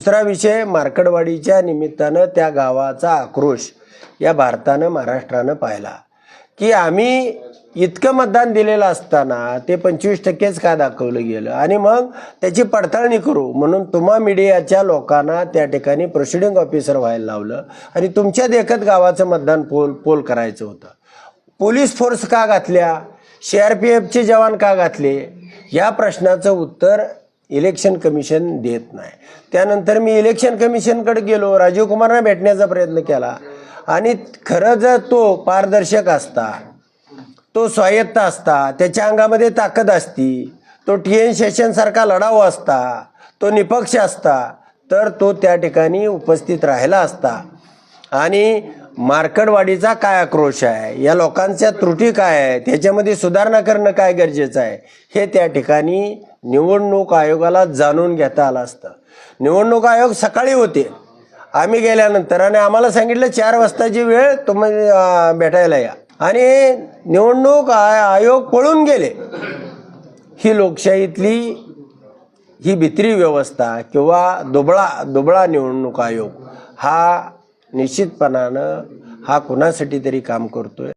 दुसरा विषय मार्कडवाडीच्या निमित्तानं त्या गावाचा आक्रोश या भारतानं महाराष्ट्रानं पाहिला. की आम्ही इतकं मतदान दिलेलं असताना ते पंचवीस टक्केच का दाखवलं गेलं? आणि मग त्याची पडताळणी करू म्हणून तुम्हा मीडियाच्या लोकांना त्या ठिकाणी प्रोसिडिंग ऑफिसर व्हायला लावलं आणि तुमच्या देखत गावाचं मतदान पोल पोल करायचं होतं. पोलीस फोर्स का घातल्या? सी आर पी एफचे जवान का घातले? या प्रश्नाचं उत्तर इलेक्शन कमिशन देत नाही. त्यानंतर मी इलेक्शन कमिशनकडे गेलो राजीव कुमारना भेटण्याचा प्रयत्न केला. आणि खरं जर तो पारदर्शक असता तो स्वायत्त असता त्याच्या अंगामध्ये ताकद असती तो टी एन सेशनसारखा लढाव असता तो निपक्ष असता तर तो त्या ठिकाणी उपस्थित राहिला असता. आणि मार्कडवाडीचा काय आक्रोश आहे? या लोकांच्या त्रुटी काय आहे त्याच्यामध्ये सुधारणा करणं काय गरजेचं आहे? हे त्या ठिकाणी निवडणूक आयोगाला जाणून घेता आलं असतं. निवडणूक आयोग सकाळी होते. आम्ही गेल्यानंतर आणि आम्हाला सांगितलं चार वाजताची वेळ तुम्ही भेटायला या. आणि निवडणूक आयोग पळून गेले. ही लोकशाहीतली ही भित्री व्यवस्था किंवा दुबळा दुबळा निवडणूक आयोग हा निश्चितपणानं हा कुणासाठी तरी काम करतोय?